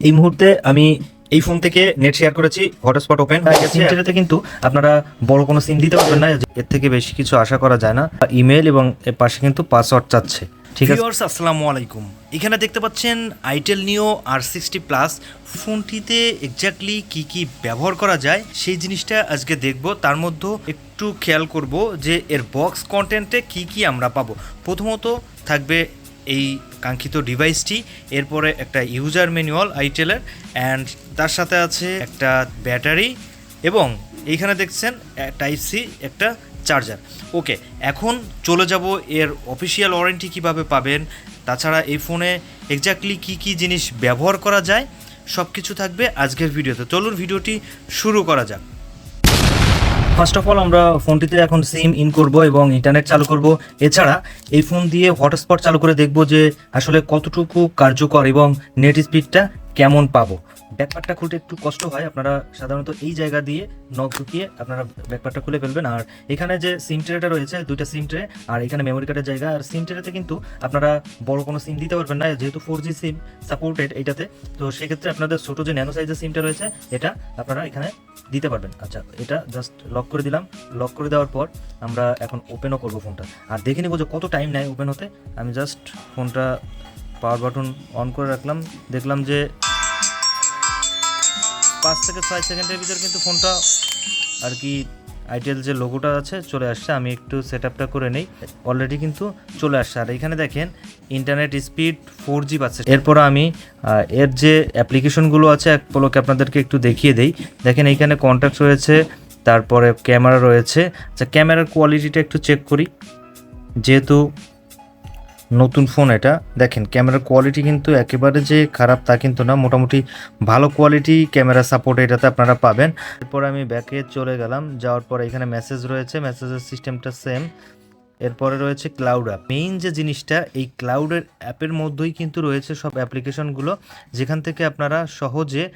এই মুহূর্তে আমি এই ফোন থেকে নেট শেয়ার করেছি হটস্পট ওপেন হয়ে গেছে। এটাতে কিন্তু আপনারা বড় কোনো সিম দিতে পারবেন না এর থেকে বেশি কিছু আশা করা যায় না। ইমেল এবং এর পাশে কিন্তু পাসওয়ার্ড চাচ্ছে। ঠিক আছে? আসসালামু আলাইকুম। এখানে দেখতে পাচ্ছেন itel neo R sixty plus ফোনটিতে এক্স্যাক্টলি কি কি ব্যবহার করা যায় সেই জিনিসটা আজকে দেখব। তার মধ্যে একটু খেয়াল করব যে এর বক্স কন্টেন্টে কি কি আমরা পাবো। প্রথমত থাকবে এই কাঙ্ক্ষিত ডিভাইসটি এরপরে একটা ইউজার ম্যানুয়াল আইটেলের অ্যান্ড তার সাথে আছে একটা ব্যাটারি এবং এইখানে দেখছেন টাইপ সি একটা চার্জার ওকে এখন চলে যাব এর অফিসিয়াল ওয়ারেন্টি কীভাবে পাবেন, তাছাড়া এই ফোনে এক্স্যাক্টলি কি কি জিনিস ব্যবহার করা যায় সব কিছু থাকবে আজকের ভিডিওতে চলুন ভিডিওটি শুরু করা যাক। ফার্স্ট অফ অল আমরা ফোনটিতে এখন সিম ইন করব এবং ইন্টারনেট চালু করব। এছাড়া এই ফোন দিয়ে হটস্পট চালু করে দেখব যে আসলে কতটুকু কার্যকর এবং নেট স্পিডটা কেমন পাবো। ব্যাকপারটা খুলতে একটু কষ্ট হয়। আপনারা সাধারণত এই জায়গা দিয়ে নখ ঢুকিয়ে আপনারা ব্যাকপারটা খুলে ফেলবেন। আর এখানে যে সিম ট্রেটা রয়েছে, দুইটা সিম ট্রে, আর এখানে মেমোরি কার্ডের জায়গা। আর সিম ট্রেতে কিন্তু আপনারা বড় কোনো সিম দিতে পারবেন না, যেহেতু ফোর জি সিম সাপোর্টেড এইটাতে তো সেক্ষেত্রে আপনাদের ছোটো যে ন্যানো সাইজের সিমটা রয়েছে, এটা আপনারা এখানে দিতে পারবেন। আচ্ছা এটা জাস্ট লক করে দিলাম। লক করে দেওয়ার পর আমরা এখন ওপেনও করব ফোনটা আর দেখে নেব যে কত টাইম নেয় ওপেন হতে। আমি জাস্ট ফোনটা পাওয়ার বাটন অন করে রাখলাম। দেখলাম যে পাঁচ থেকে ছয় সেকেন্ডের ভিতরে কিন্তু ফোনটা আর কি আইটেল যে লোগোটা আছে চলে আসছে, আমি একটু সেট আপটা করে নেই। অলরেডি কিন্তু চলে আসছে। আর এখানে দেখেন ইন্টারনেট স্পিড ফোর জি পাচ্ছে। এরপর আমি এর যে অ্যাপ্লিকেশনগুলো আছে এক পলকে আপনাদেরকে একটু দেখিয়ে দেই। দেখেন এইখানে কন্ট্যাক্ট রয়েছে, তারপরে ক্যামেরা রয়েছে। আচ্ছা ক্যামেরার কোয়ালিটিটা একটু চেক করি। যেহেতু নতুন ফোন এটা। দেখেন ক্যামেরার কোয়ালিটি কিন্তু একেবারে যে খারাপ তা কিন্তু না। মোটামুটি ভালো কোয়ালিটি ক্যামেরা সাপোর্ট এটাতে আপনারা পাবেন। এরপর আমি ব্যাকে চলে গেলাম। যাওয়ার পর এখানে মেসেজ রয়েছে। মেসেজের সিস্টেমটা সেম এরপরে রয়েছে ক্লাউড অ্যাপ মেইন যে জিনিসটা, এই ক্লাউডের অ্যাপের মধ্যেই কিন্তু রয়েছে সব অ্যাপ্লিকেশনগুলো যেখান থেকে আপনারা সহজে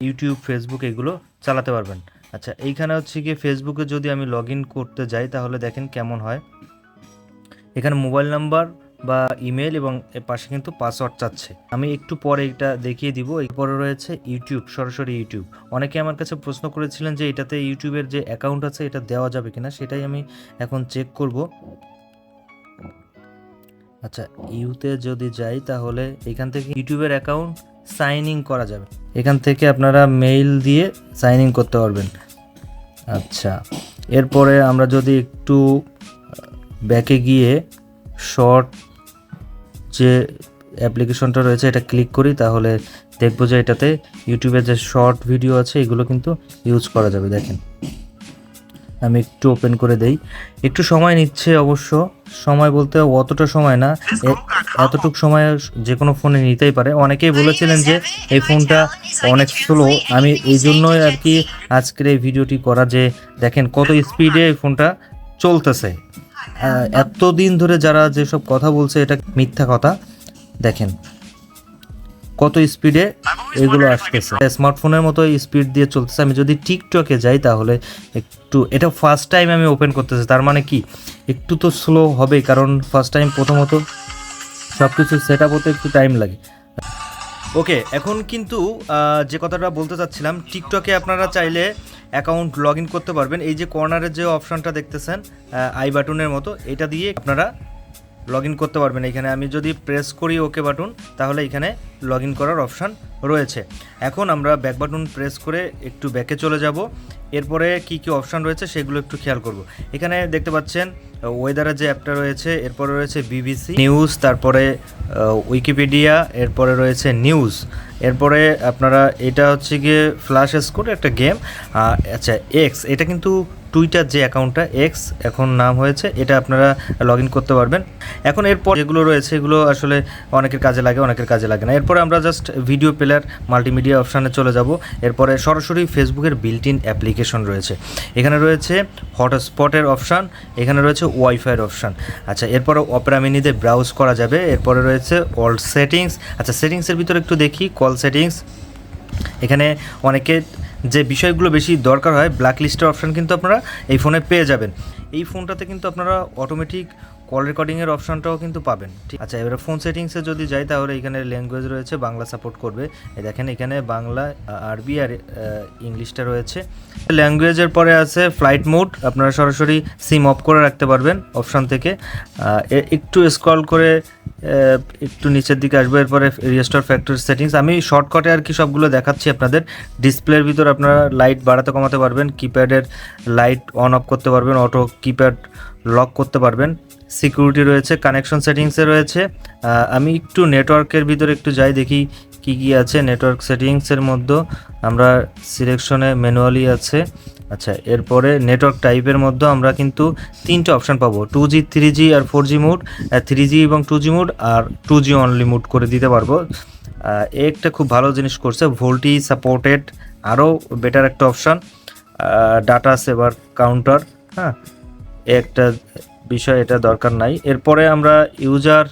ইউটিউব ফেসবুক এগুলো চালাতে পারবেন। আচ্ছা এইখানে হচ্ছে গিয়ে ফেসবুকে যদি আমি লগ করতে যাই, তাহলে দেখেন কেমন হয়। এখানে মোবাইল নাম্বার বা ইমেল এবং এর পাশে কিন্তু পাসওয়ার্ড চাচ্ছে। আমি একটু পরে এটা দেখিয়ে দিব। এরপরে রয়েছে ইউটিউব সরাসরি ইউটিউব অনেকে আমার কাছে প্রশ্ন করেছিলেন যে এটাতে ইউটিউবের যে অ্যাকাউন্ট আছে, এটা দেওয়া যাবে কিনা? সেটাই আমি এখন চেক করব। আচ্ছা ইউতে যদি যাই তাহলে এখান থেকে ইউটিউবের অ্যাকাউন্ট সাইন ইন করা যাবে। এখান থেকে আপনারা মেইল দিয়ে সাইন ইন করতে পারবেন। আচ্ছা এরপরে আমরা যদি একটু ব্যাকে গিয়ে শর্ট যে অ্যাপ্লিকেশনটা রয়েছে, এটা ক্লিক করি, তাহলে দেখব যে এটাতে ইউটিউবে যে শর্ট ভিডিও আছে, এগুলো কিন্তু ইউজ করা যাবে, দেখেন। আমি একটু ওপেন করে দেই। একটু সময় নিচ্ছে অবশ্য। সময় বলতে অতটা সময় না। এতটুক সময় যে কোনো ফোনে নিতেই পারে। অনেকেই বলেছিলেন যে এই ফোনটা অনেক স্লো আমি এই জন্যই আর কি আজকের এই ভিডিওটি করা যে, দেখেন কত স্পিডে এই ফোনটা চলতেছে। এতদিন ধরে যারা যেসব কথা বলছে এটা মিথ্যা কথা। দেখেন কত স্পিডে এগুলো আসতেছে। স্মার্টফোনের মতো স্পিড দিয়ে চলতেছে। আমি যদি টিকটকে যাই তাহলে একটু এটা ফার্স্ট টাইম আমি ওপেন করতেছি। তার মানে কি? একটু তো স্লো হবেই কারণ ফার্স্ট টাইম প্রথমত সব কিছু সেট আপ হতে একটু টাইম লাগে। ওকে, এখন কিন্তু যে কথাটা বলতে চাচ্ছিলাম, টিকটকে আপনারা চাইলে অ্যাকাউন্ট লগ ইন করতে পারবেন। এই যে কর্নারের যে অপশানটা দেখতেছেন আই বাটনের মতো, এটা দিয়ে আপনারা লগ ইন করতে পারবেন। এখানে আমি যদি প্রেস করি ওকে বাটন তাহলে এখানে লগ ইন করার অপশান রয়েছে। এখন আমরা ব্যাক বাটন প্রেস করে একটু ব্যাকে চলে যাব। এরপরে কি কি অপশান রয়েছে সেগুলো একটু খেয়াল করব। এখানে দেখতে পাচ্ছেন ওয়েদারের যে অ্যাপটা রয়েছে, এরপরে রয়েছে বিবিসি নিউজ তারপরে উইকিপিডিয়া এরপরে রয়েছে নিউজ এরপরে আপনারা এটা হচ্ছে গিয়ে ফ্ল্যাশ স্কোর একটা গেম আচ্ছা এক্স এটা কিন্তু টুইটার যে অ্যাকাউন্টটা এক্স এখন নাম হয়েছে, এটা আপনারা লগ করতে পারবেন। এখন এরপর যেগুলো রয়েছে, এগুলো আসলে অনেকের কাজে লাগে, অনেকের কাজে লাগে না। এরপরে আমরা জাস্ট ভিডিও প্লেয়ার মাল্টিমিডিয়া অপশানে চলে যাব। এরপরে সরাসরি ফেসবুকের বিল্ট ইন অ্যাপ্লিকেশন রয়েছে। এখানে রয়েছে হটস্পটের অপশান এখানে রয়েছে ওয়াইফাইয়ের অপশান আচ্ছা এরপরে অপেরা মিনিতে ব্রাউজ করা যাবে। এরপরে রয়েছে অল সেটিংস আচ্ছা সেটিংসের ভিতরে একটু দেখি কল সেটিংস এখানে অনেকে যে বিষয়গুলো বেশি দরকার হয় ব্ল্যাক লিস্টের অপশান কিন্তু আপনারা এই ফোনে পেয়ে যাবেন। এই ফোনটাতে কিন্তু আপনারা অটোমেটিক কল রেকর্ডিংয়ের অপশনটাও কিন্তু পাবেন। ঠিক আচ্ছা এবারে ফোন সেটিংসে যদি যাই, তাহলে এখানে ল্যাঙ্গুয়েজ রয়েছে, বাংলা সাপোর্ট করবে। দেখেন, এখানে বাংলা আরবি আর ইংলিশটা রয়েছে। ল্যাঙ্গুয়েজের পরে আছে ফ্লাইট মোড আপনারা সরাসরি সিম অফ করে রাখতে পারবেন অপশন থেকে। একটু স্ক্রল করে একটু নিচের দিকে আসবে, এরপরে রিস্টোর ফ্যাক্টরি সেটিংস আমি শর্টকাটে আর কি সবগুলো দেখাচ্ছি আপনাদের। ডিসপ্লের ভিতর আপনারা লাইট বাড়াতে কমাতে পারবেন কিপ্যাডের লাইট অন অফ করতে পারবেন অটো কিপ্যাড লক করতে পারবেন। সিকিউরিটি রয়েছে কানেকশন সেটিংসে রয়েছে। আমি একটু নেটওয়ার্কের ভিতরে একটু যাই, দেখি কি কি আছে নেটওয়ার্ক সেটিংসের মধ্যে। আমরা সিলেকশনে ম্যানুয়ালি আছে। আচ্ছা এরপরে নেটওয়ার্ক টাইপের মধ্যে আমরা কিন্তু তিনটে অপশান পাবো। টু জি থ্রি জি আর four G mode three G এবং টু জি মুড আর টু জি অনলি মুড করে দিতে পারব। একটা খুব ভালো জিনিস করছে ভোল্টি সাপোর্টেড আরও বেটার একটা অপশান ডাটা সেভার কাউন্টার হ্যাঁ। একটা বিষয় এটা দরকার নাই। এরপরে আমরা ইউজার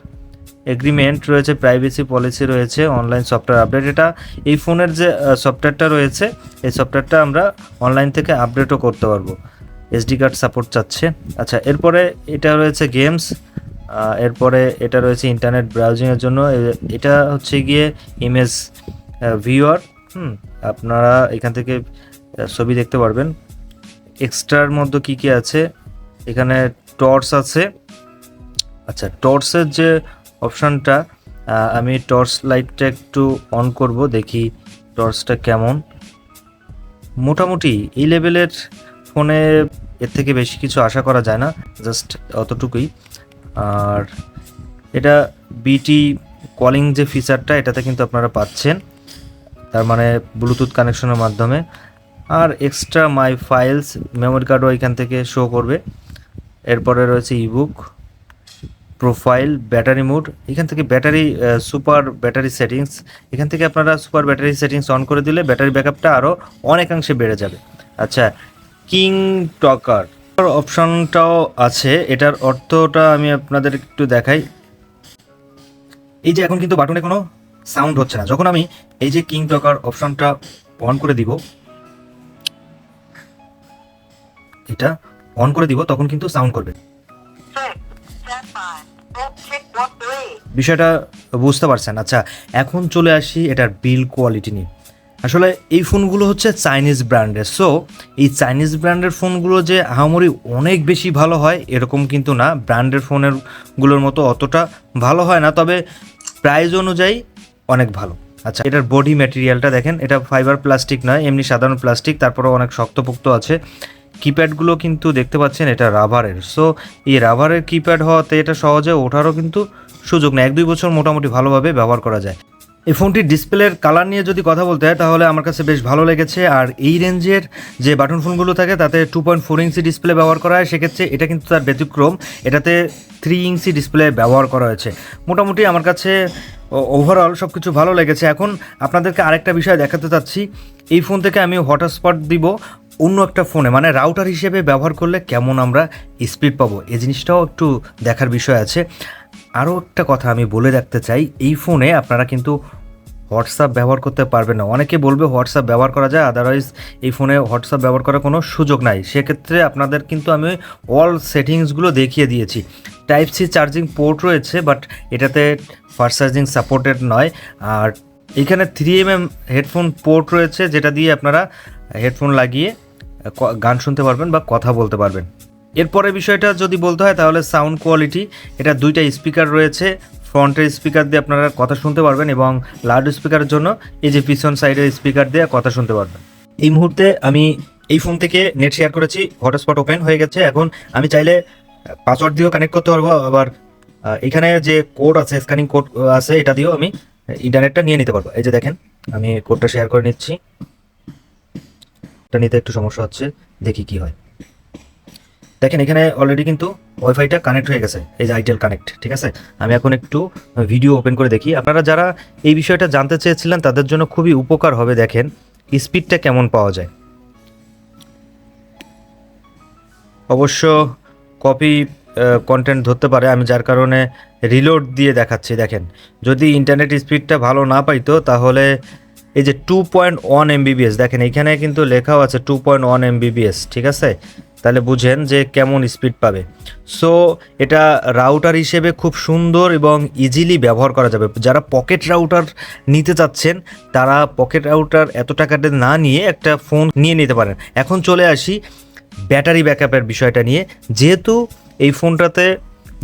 এগ্রিমেন্ট রয়েছে প্রাইভেসি পলিসি রয়েছে অনলাইন সফটওয়্যার আপডেট এটা এই ফোনের যে সফটওয়্যারটা রয়েছে, এই সফটওয়্যারটা আমরা অনলাইন থেকে আপডেটও করতে পারব। এসডি কার্ড সাপোর্ট চাচ্ছে। আচ্ছা এরপরে এটা রয়েছে গেমস এরপরে এটা রয়েছে ইন্টারনেট ব্রাউজিংয়ের জন্য। এটা হচ্ছে গিয়ে ইমেজ ভিউয়ার হুম, আপনারা এখান থেকে ছবি দেখতে পারবেন। এক্সট্রার মধ্যে কি কি আছে? এখানে টর্চ আছে। আচ্ছা টর্চের যে অপশানটা আমি টর্চ লাইটটা একটু অন করব, দেখি টর্চটা কেমন। মোটামুটি এই লেভেলের ফোনে এর থেকে বেশি কিছু আশা করা যায় না, জাস্ট অতটুকুই। আর এটা বিটি কলিং যে ফিচারটা এটাতে কিন্তু আপনারা পাচ্ছেন, তার মানে ব্লুটুথ কানেকশনের মাধ্যমে। আর এক্সট্রা মাই ফাইলস মেমোরি কার্ডও এখান থেকে শো করবে। এরপরে রয়েছে ইবুক প্রোফাইল ব্যাটারি মোড এখান থেকে ব্যাটারি সুপার ব্যাটারি সেটিংস এখান থেকে আপনারা সুপার ব্যাটারি সেটিংস অন করে দিলে ব্যাটারি ব্যাকআপটা আরও অনেকাংশে বেড়ে যাবে। আচ্ছা কিং টকার অপশনটাও আছে, এটার অর্থটা আমি আপনাদের একটু দেখাই। এই যে এখন কিন্তু বাটনে কোনো সাউন্ড হচ্ছে না, যখন আমি এই যে কিং টকার অপশনটা অন করে দিব, এটা অন করে দিব তখন কিন্তু সাউন্ড করবে. বিষয়টা বুঝতে পারছেন। আচ্ছা এখন চলে আসি এটার বিল কোয়ালিটি নিয়ে। আসলে এই ফোনগুলো হচ্ছে চাইনিজ ব্র্যান্ডের সো এই চাইনিজ ব্র্যান্ডের ফোনগুলো যে আহামরি অনেক বেশি ভালো হয় এরকম কিন্তু না। ব্র্যান্ডের ফোনেরগুলোর মতো অতটা ভালো হয় না তবে প্রাইস অনুযায়ী অনেক ভালো। আচ্ছা এটার বডি ম্যাটেরিয়ালটা দেখেন। এটা ফাইবার প্লাস্টিক নয় এমনি সাধারণ প্লাস্টিক তারপরেও অনেক শক্তপোক্ত আছে। কিপ্যাডগুলো কিন্তু দেখতে পাচ্ছেন, এটা রাবারের সো এই রাবারের কিপ্যাড হওয়াতে এটা সহজে ওঠারও কিন্তু সুযোগ নেই। এক দুই বছর মোটামুটি ভালোভাবে ব্যবহার করা যায়। এই ফোনটির ডিসপ্লের কালার নিয়ে যদি কথা বলতে হয়, তাহলে আমার কাছে বেশ ভালো লেগেছে। আর এই রেঞ্জের যে বাটন ফোনগুলো থাকে, তাতে two point four inch display ব্যবহার করা হয়। সেক্ষেত্রে এটা কিন্তু তার ব্যতিক্রম। এটাতে থ্রি ইঞ্চি ডিসপ্লে ব্যবহার করা হয়েছে। মোটামুটি আমার কাছে ওভারঅল সব কিছু ভালো লেগেছে। এখন আপনাদেরকে আরেকটা বিষয় দেখাতে চাচ্ছি। এই ফোন থেকে আমি হটস্পট দিব। অন্য একটা ফোনে মানে রাউটার হিসেবে ব্যবহার করলে কেমন আমরা স্পিড পাবো? এই জিনিসটাও একটু দেখার বিষয় আছে। আরও একটা কথা আমি বলে রাখতে চাই, এই ফোনে আপনারা কিন্তু হোয়াটসঅ্যাপ ব্যবহার করতে পারবেন না। অনেকে বলবে হোয়াটসঅ্যাপ ব্যবহার করা যায় আদারওয়াইজ এই ফোনে হোয়াটসঅ্যাপ ব্যবহার করার কোনো সুযোগ নাই। সেক্ষেত্রে আপনাদের কিন্তু আমি অল সেটিংসগুলো দেখিয়ে দিয়েছি। টাইপ সি চার্জিং পোর্ট রয়েছে বাট এটাতে ফাস্ট চার্জিং সাপোর্টেড নয়। আর এখানে three M M headphone port রয়েছে, যেটা দিয়ে আপনারা হেডফোন লাগিয়ে গান শুনতে পারবেন বা কথা বলতে পারবেন। এরপরে বিষয়টা যদি বলতে হয়, তাহলে সাউন্ড কোয়ালিটি এটা দুইটা স্পিকার রয়েছে। ফ্রন্টের স্পিকার দিয়ে আপনারা কথা শুনতে পারবেন এবং লাউড স্পিকারের জন্য এই যে পিছন সাইডের স্পিকার দিয়ে কথা শুনতে পারবেন। এই মুহূর্তে আমি এই ফোন থেকে নেট শেয়ার করেছি হটস্পট ওপেন হয়ে গেছে। এখন আমি চাইলে পাসওয়ার্ড দিয়েও কানেক্ট করতে পারব। আবার এখানে যে কোড আছে স্ক্যানিং কোড আছে, এটা দিয়েও আমি ইন্টারনেটটা নিয়ে নিতে পারব। এই যে দেখেন, আমি কোডটা শেয়ার করে নিচ্ছি। এটা নিতে একটু সমস্যা হচ্ছে, দেখি কি হয়। দেখেন, এখানে অলরেডি কিন্তু ওয়াইফাইটা কানেক্ট হয়ে গেছে, এই যে আইটেল কানেক্ট ঠিক আছে? আমি এখন একটু ভিডিও ওপেন করে দেখি। আপনারা যারা এই বিষয়টা জানতে চেয়েছিলেন, তাদের জন্য খুবই উপকার হবে, দেখেন স্পিডটা কেমন পাওয়া যায়। অবশ্য কপি কন্টেন্ট ধরতে পারে, আমি যার কারণে রিলোড দিয়ে দেখাচ্ছি, দেখেন। যদি ইন্টারনেট স্পিডটা ভালো না পাইতো, তাহলে এই যে টু পয়েন্ট ওয়ান এমবিবিএস দেখেন এখানে কিন্তু লেখাও আছে টু পয়েন্ট ওয়ান এমবিবিএস ঠিক আছে? তাহলে বুঝেন যে কেমন স্পিড পাবে। সো এটা রাউটার হিসেবে খুব সুন্দর এবং ইজিলি ব্যবহার করা যাবে। যারা পকেট রাউটার নিতে চাচ্ছেন, তারা পকেট রাউটার এত টাকাতে না নিয়ে একটা ফোন নিয়ে নিতে পারেন। এখন চলে আসি ব্যাটারি ব্যাকআপের বিষয়টা নিয়ে। যেহেতু এই ফোনটাতে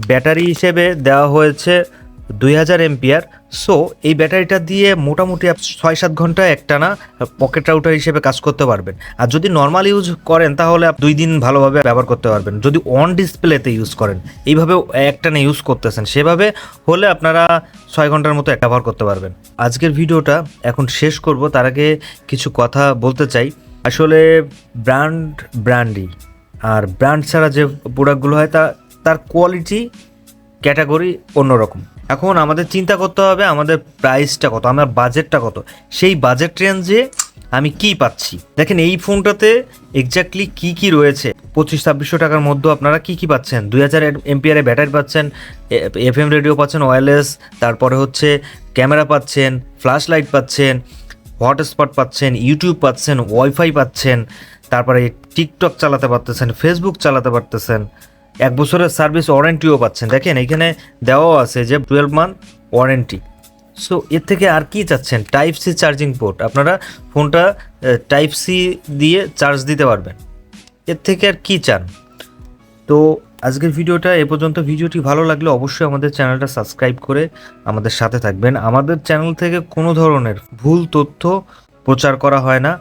ব্যাটারি হিসেবে দেওয়া হয়েছে দুই হাজার এমপিয়ার সো এই ব্যাটারিটা দিয়ে মোটামুটি ছয় সাত ঘণ্টা একটানা পকেট রাউটার হিসেবে কাজ করতে পারবেন। আর যদি নর্মাল ইউজ করেন, তাহলে দুই দিন ভালোভাবে ব্যবহার করতে পারবেন। যদি অন ডিসপ্লেতে ইউজ করেন এইভাবে একটানা ইউজ করতেছেন, সেভাবে হলে আপনারা ছয় ঘণ্টার মতো ব্যবহার করতে পারবেন। আজকের ভিডিওটা এখন শেষ করব। তার আগে কিছু কথা বলতে চাই। আসলে ব্র্যান্ড ব্র্যান্ডই আর ব্র্যান্ড ছাড়া যে প্রোডাক্টগুলো হয়, তা, তার কোয়ালিটি ক্যাটাগরি অন্যরকম। এখন আমাদের চিন্তা করতে হবে আমাদের প্রাইসটা কত, আমার বাজেটটা কত। সেই বাজেট রেঞ্জে আমি কি পাচ্ছি? দেখেন, এই ফোনটাতে এক্স্যাক্টলি কি কি রয়েছে? পঁচিশ, ছাব্বিশশো টাকার মধ্যে আপনারা কি কি পাচ্ছেন? দুই হাজার এমপিআরে ব্যাটারি পাচ্ছেন এফ এম রেডিও পাচ্ছেন ওয়্যারলেস তারপরে হচ্ছে ক্যামেরা পাচ্ছেন ফ্ল্যাশ লাইট পাচ্ছেন হটস্পট পাচ্ছেন ইউটিউব পাচ্ছেন ওয়াইফাই পাচ্ছেন, তারপরে টিকটক চালাতে পারতেছেন ফেসবুক চালাতে পারতেছেন। এক বছরের সার্ভিস ওয়ারেন্টিও পাচ্ছেন। দেখেন, এখানে দেওয়াও আছে যে টুয়েলভ মান্থ ওয়ারেন্টি সো এর থেকে আর কি চাচ্ছেন? টাইপ সি চার্জিং পোর্ট আপনারা ফোনটা টাইপ সি দিয়ে চার্জ দিতে পারবেন। এর থেকে আর কি চান? তো, আজকের ভিডিওটা এ পর্যন্ত। ভিডিওটি ভালো লাগলে অবশ্যই আমাদের চ্যানেলটা সাবস্ক্রাইব করে আমাদের সাথে থাকবেন। আমাদের চ্যানেল থেকে কোনো ধরনের ভুল তথ্য প্রচার করা হয় না।